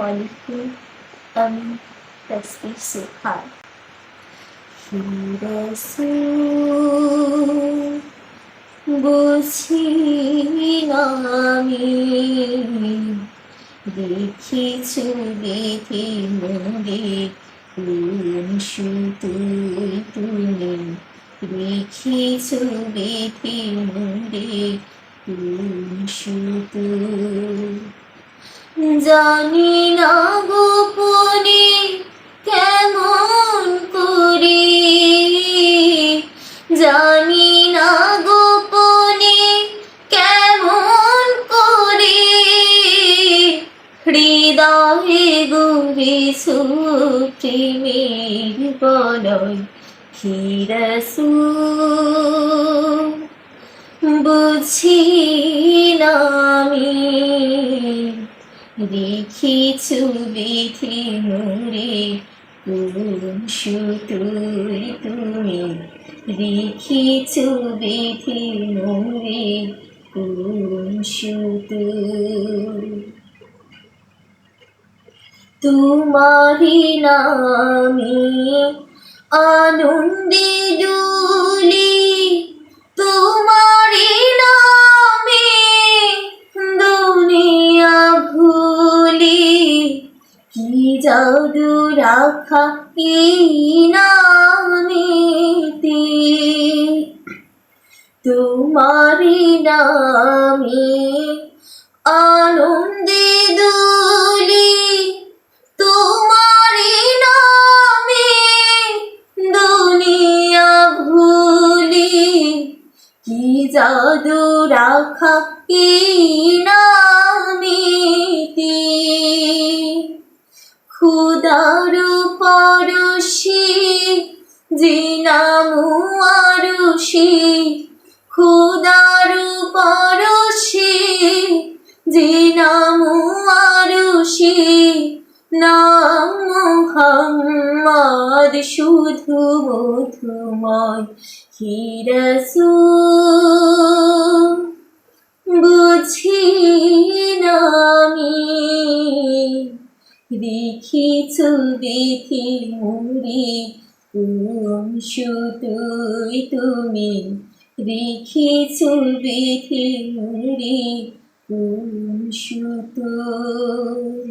আলাইকুম আমি তসবির সুখান বুঝি আমি দেখি মনে কোন সুতুই তুমি দেখি মনে কোন সুতুই জানি না গোপনে কেমন করে। জানি না গোপনে কেমন করে। হৃদয়ে গড়েছ প্রেমের বলয় হিরসু বুঝি না দেখিছু বিধি মোরে কোন সুতুই তুমি। দেখিছু বিধি মোরে কোন সুতুই তোমারি নামে আনন্দে ডুলি জাদু রাখা নামেতে তোমারি নামে আনন্দে দুলি তোমারি নামে দুনিয়া ভুলি কি জাদু রাখা এই নামেতে জিনামু আরুষি খুদার পরশি জিনামু আরুষি নাম শুধু মধুময় হিরসু। বুঝি না আমি দেখিছু দেখি মুড়ি কোন সুতুই তুমি দেখিছু দেখি মুড়ি কোন সুতুই